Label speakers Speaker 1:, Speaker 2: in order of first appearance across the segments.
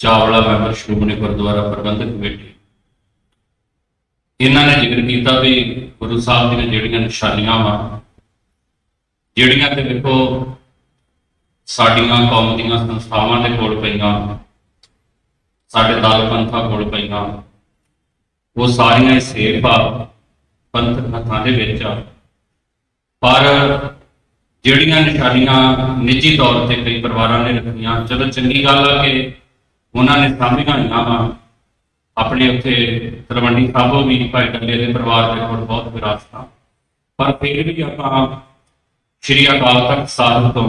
Speaker 1: Chawla member Shiromani Gurdwara Prabandhak committee. ਇਹਨਾਂ ਨੇ ਜ਼ਿਕਰ ਕੀਤਾ ਵੀ ਗੁਰੂ ਸਾਹਿਬ ਦੀਆਂ ਜਿਹੜੀਆਂ ਨਿਸ਼ਾਨੀਆਂ ਵਾ, ਜਿਹੜੀਆਂ ਤੇ ਵੇਖੋ ਸਾਡੀਆਂ ਕੌਮ ਦੀਆਂ ਸੰਸਥਾਵਾਂ ਦੇ ਕੋਲ ਪਈਆਂ, ਸਾਡੇ ਦਲ ਪੰਥਾਂ ਕੋਲ ਪਈਆਂ, ਉਹ ਸਾਰੀਆਂ ਹੀ ਸੇਫ ਆ, ਪੰਥਕ ਹੱਥਾਂ ਦੇ ਵਿੱਚ ਆ। ਪਰ ਜਿਹੜੀਆਂ ਨਿਸ਼ਾਨੀਆਂ ਨਿੱਜੀ ਤੌਰ ਤੇ ਕਈ ਪਰਿਵਾਰਾਂ ਨੇ ਰੱਖੀਆਂ, ਚਲੋ ਚੰਗੀ ਗੱਲ ਆ ਕਿ ਉਹਨਾਂ ਨੇ ਸਾਂਭੀਆਂ ਹੋਈਆਂ ਵਾ ਆਪਣੇ ਉੱਥੇ ਤਲਵੰਡੀ ਸਾਬੋ ਵੀ ਭਾਈ ਡੱਲੇ ਦੇ ਪਰਿਵਾਰ ਦੇ ਕੋਲ ਬਹੁਤ ਵਿਰਾਸਤਾਂ ਪਰ ਫਿਰ ਵੀ ਆਪਾਂ ਸ਼੍ਰੀ ਅਕਾਲ ਤਖਤ ਸਾਹਿਬ ਤੋਂ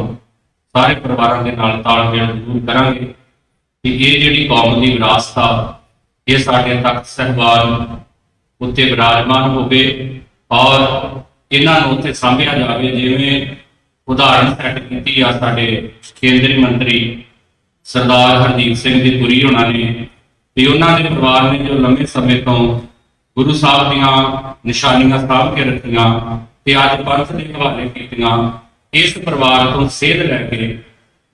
Speaker 1: ਸਾਰੇ ਪਰਿਵਾਰਾਂ ਦੇ ਨਾਲ ਤਾਲਮੇਲ ਜ਼ਰੂਰ ਕਰਾਂਗੇ ਕਿ ਇਹ ਜਿਹੜੀ ਕੌਮ ਦੀ ਵਿਰਾਸਤ ਆ, ਇਹ ਸਾਡੇ ਤਖਤ ਸਹਿਬਾਨ ਉੱਤੇ ਵਿਰਾਜਮਾਨ ਹੋਵੇ ਔਰ ਇਹਨਾਂ ਨੂੰ ਉੱਥੇ ਸਾਂਭਿਆ ਜਾਵੇ, ਜਿਵੇਂ ਉਦਾਹਰਣ ਸੈੱਟ ਕੀਤੀ ਆ ਸਾਡੇ ਕੇਂਦਰੀ ਮੰਤਰੀ ਸਰਦਾਰ ਹਰਜੀਤ ਸਿੰਘ ਦੀ ਪੁਰੀ ਉਹਨਾਂ ਨੇ ਤੇ ਉਹਨਾਂ ਦੇ ਪਰਿਵਾਰ ਨੇ ਜੋ ਲੰਮੇ ਸਮੇਂ ਤੋਂ ਗੁਰੂ ਸਾਹਿਬ ਦੀਆਂ ਨਿਸ਼ਾਨੀਆਂ ਸਾਂਭ ਕੇ ਰੱਖੀਆਂ ਤੇ ਅੱਜ ਪੰਥ ਦੇ ਹਵਾਲੇ ਕੀਤੀਆਂ, ਇਸ ਪਰਿਵਾਰ ਤੋਂ ਸੇਧ ਲੈ ਕੇ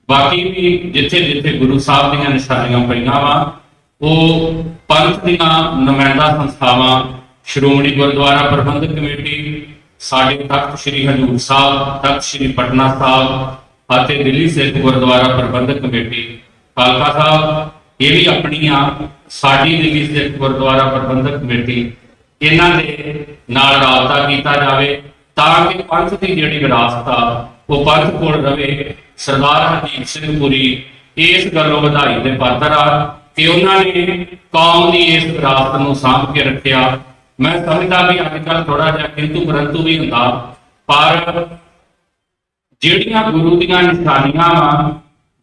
Speaker 1: ਬਾਕੀ ਵੀ ਜਿੱਥੇ ਜਿੱਥੇ ਗੁਰੂ ਸਾਹਿਬ ਦੀਆਂ ਨਿਸ਼ਾਨੀਆਂ ਪਈਆਂ ਵਾ, ਉਹ ਪੰਥ ਦੀਆਂ ਨੁਮਾਇੰਦਾ ਸੰਸਥਾਵਾਂ, ਸ਼੍ਰੋਮਣੀ ਗੁਰਦੁਆਰਾ ਪ੍ਰਬੰਧਕ ਕਮੇਟੀ, ਸਾਡੇ ਤਖਤ ਸ੍ਰੀ ਹਜੂਰ ਸਾਹਿਬ, ਤਖਤ ਸ੍ਰੀ ਪਟਨਾ ਸਾਹਿਬ ਅਤੇ ਦਿੱਲੀ ਸਿੱਖ ਗੁਰਦੁਆਰਾ ਪ੍ਰਬੰਧਕ ਕਮੇਟੀ ਕਾਲਕਾ ਸਾਹਿਬ, ਇਹ ਵੀ ਆਪਣੀਆਂ ਸਾਡੀ ਦਿੱਲੀ ਸਿੱਖ ਗੁਰਦੁਆਰਾ ਪ੍ਰਬੰਧਕ ਕਮੇਟੀ, ਇਹਨਾਂ ਦੇ ਨਾਲ ਰਾਬਤਾ ਕੀਤਾ ਜਾਵੇ ਤਾਂ ਕਿ ਪੰਥ ਦੀ ਜਿਹੜੀ ਵਿਰਾਸਤ ਆ, ਉਹ ਪੰਥ ਕੋਲ ਰਵੇ। ਸਰਦਾਰ ਹਰਜੀਤ ਸਿੰਘ ਪੁਰੀ ਇਸ ਗੱਲੋਂ ਵਧਾਈ ਦੇ ਪਾਤਰ ਆ ਕਿ ਉਹਨਾਂ ਨੇ ਕੌਮ ਦੀ ਇਸ ਵਿਰਾਸਤ ਨੂੰ ਸਾਂਭ ਕੇ ਰੱਖਿਆ। ਮੈਂ ਸਮਝਦਾ ਵੀ ਅੱਜ ਕੱਲ ਥੋੜਾ ਜਿਹਾ ਕਿੰਤੂ ਪਰੰਤੂ ਵੀ ਹੁੰਦਾ, ਪਰ ਜਿਹੜੀਆਂ ਗੁਰੂ ਦੀਆਂ ਨਿਸ਼ਾਨੀਆਂ ਵਾ,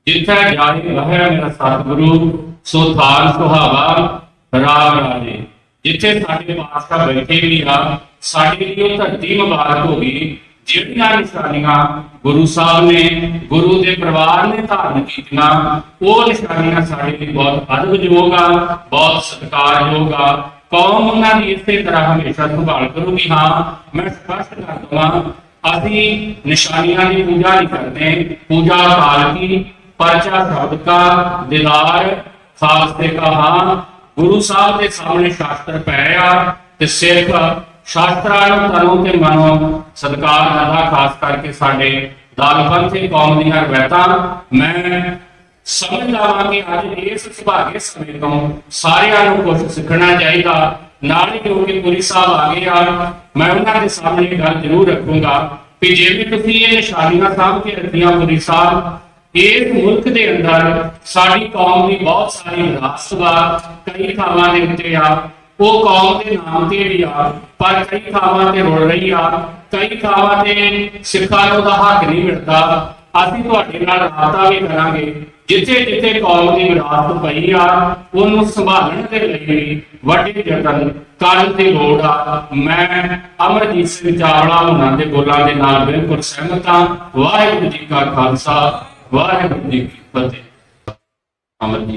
Speaker 1: ਜਿੱਥੇ ਜਾਏ ਵਹਿ ਮੇਰਾ ਸਤਿਗੁਰੂ, ਸੋ ਥਾਲ ਸੁਹਾਵਾ, ਰਾਮ ਰਾਜੇ। ਜਿੱਥੇ ਸਾਡੇ ਪਾਤਸ਼ਾਹ ਬੈਠੇ ਵੀ ਆ, ਸਾਡੇ ਲਈ ਉਹ ਧਰਤੀ ਮੁਬਾਰਕ ਹੋ ਗਈ। ਜਿਹੜੀਆਂ ਨਿਸ਼ਾਨੀਆਂ ਗੁਰੂ ਸਾਹਿਬ ਨੇ, ਗੁਰੂ ਦੇ ਪਰਿਵਾਰ ਨੇ ਧਾਰਨ ਕੀਤੀਆਂ, ਉਹ ਨਿਸ਼ਾਨੀਆਂ ਸਾਡੇ ਲਈ ਬਹੁਤ ਅਦਭਯੋਗ ਆ, ਬਹੁਤ ਸਤਿਕਾਰਯੋਗ ਆ। ਕੌਮ ਉਹਨਾਂ ਦੀ ਇਸੇ ਤਰ੍ਹਾਂ ਹਮੇਸ਼ਾ ਸੰਭਾਲ ਕਰੂਗੀ, ਹਾਂ, ਮੈਂ ਸਪਸ਼ਟ ਕਰ ਦਵਾਂ ਅਸੀਂ ਨਿਸ਼ਾਨੀਆਂ ਦੀ ਪੂਜਾ ਨਹੀਂ ਕਰਦੇ। ਪੂਜਾ ਕਾਲ ਕੀ ਪਰਚਾ ਸ਼ਬਦ ਕਾ ਦਿਦਾਰ ਖਾਲਸੇ ਕਾ ਹਾਂ ਗੁਰੂ ਸਾਹਿਬ ਦੇ ਸਾਹਮਣੇ ਸ਼ਾਸਤਰ ਪਏ ਆ ਤੇ ਸਿਰਫ ਸ਼ਾਸਤਰਾਂ ਨੂੰ ਤਨੋਂ ਤੇ ਮਨੋਂ ਸਤਿਕਾਰ ਕਰਦਾ, ਖਾਸ ਕਰਕੇ ਸਾਡੇ ਦਾਲਪੰਥੀ ਕੌਮ ਦੀਆਂ ਰਵਾਇਤਾਂ। ਮੈਂ ਸਮਝ ਲਵਾਂ ਕਿ ਅੱਜ ਇਸ ਸੁਭਾਗੇ ਸਮੇਂ ਤੋਂ ਸਾਰਿਆਂ ਨੂੰ ਕੁਝ ਸਿੱਖਣਾ ਚਾਹੀਦਾ। ਨਾਲ ਹੀ ਕਿਉਂਕਿ ਪੁਰੀ ਸਾਹਿਬ ਆ ਗਏ ਆ ਮੈਂ ਉਹਨਾਂ ਦੇ ਸਾਹਮਣੇ ਗੱਲ ਜ਼ਰੂਰ ਰੱਖੂੰਗਾ ਕਿ ਜਿਵੇਂ ਤੁਸੀਂ ਇਹ ਨਿਸ਼ਾਨੀਆਂ ਸਾਂਭ ਕੇ ਰੱਖੀਆਂ ਪੁਰੀ ਸਾਹਿਬ, ਇਸ ਮੁਲਕ ਦੇ ਅੰਦਰ ਸਾਡੀ ਕੌਮ ਦੀ ਬਹੁਤ ਸਾਰੀ ਵਿਰਾਸਤ ਵਾ ਕਈ ਥਾਵਾਂ ਦੇ ਉੱਤੇ ਆ, ਉਹ ਕੌਮ ਦੇ ਨਾਮ ਤੇ ਵੀ ਆ, ਪਰ ਕਈ ਥਾਵਾਂ ਤੇ ਰੁਲ ਰਹੀ ਆ, ਕਈ ਥਾਵਾਂ ਤੇ ਸਿੱਖਾਂ ਨੂੰ ਦਾ ਹੱਕ ਨਹੀਂ ਮਿਲਦਾ ਅਸੀਂ ਤੁਹਾਡੇ ਨਾਲ ਰਾਬਤਾ ਵੀ ਕਰਾਂਗੇ, ਜਿੱਥੇ ਜਿੱਥੇ ਕੌਮ ਦੀ ਵਿਰਾਸਤ ਪਈ ਆ, ਉਹਨੂੰ ਸੰਭਾਲਣ ਦੇ ਲਈ ਵੀ ਵੱਡੇ ਯਤਨ ਕਰਨ ਦੀ ਲੋੜ ਆ। ਮੈਂ ਅਮਰਜੀਤ ਸਿੰਘ ਚਾਵਲਾ ਉਹਨਾਂ ਦੇ ਬੋਲਾਂ ਦੇ ਨਾਲ ਬਿਲਕੁਲ ਸਹਿਮਤ ਹਾਂ। ਵਾਹਿਗੁਰੂ ਜੀ ਕਾ ਖਾਲਸਾ, ਵਾਹਿਗੁਰੂ ਜੀ ਕੀ ਫਤਿਹ। ਅਮਰਜੀਤ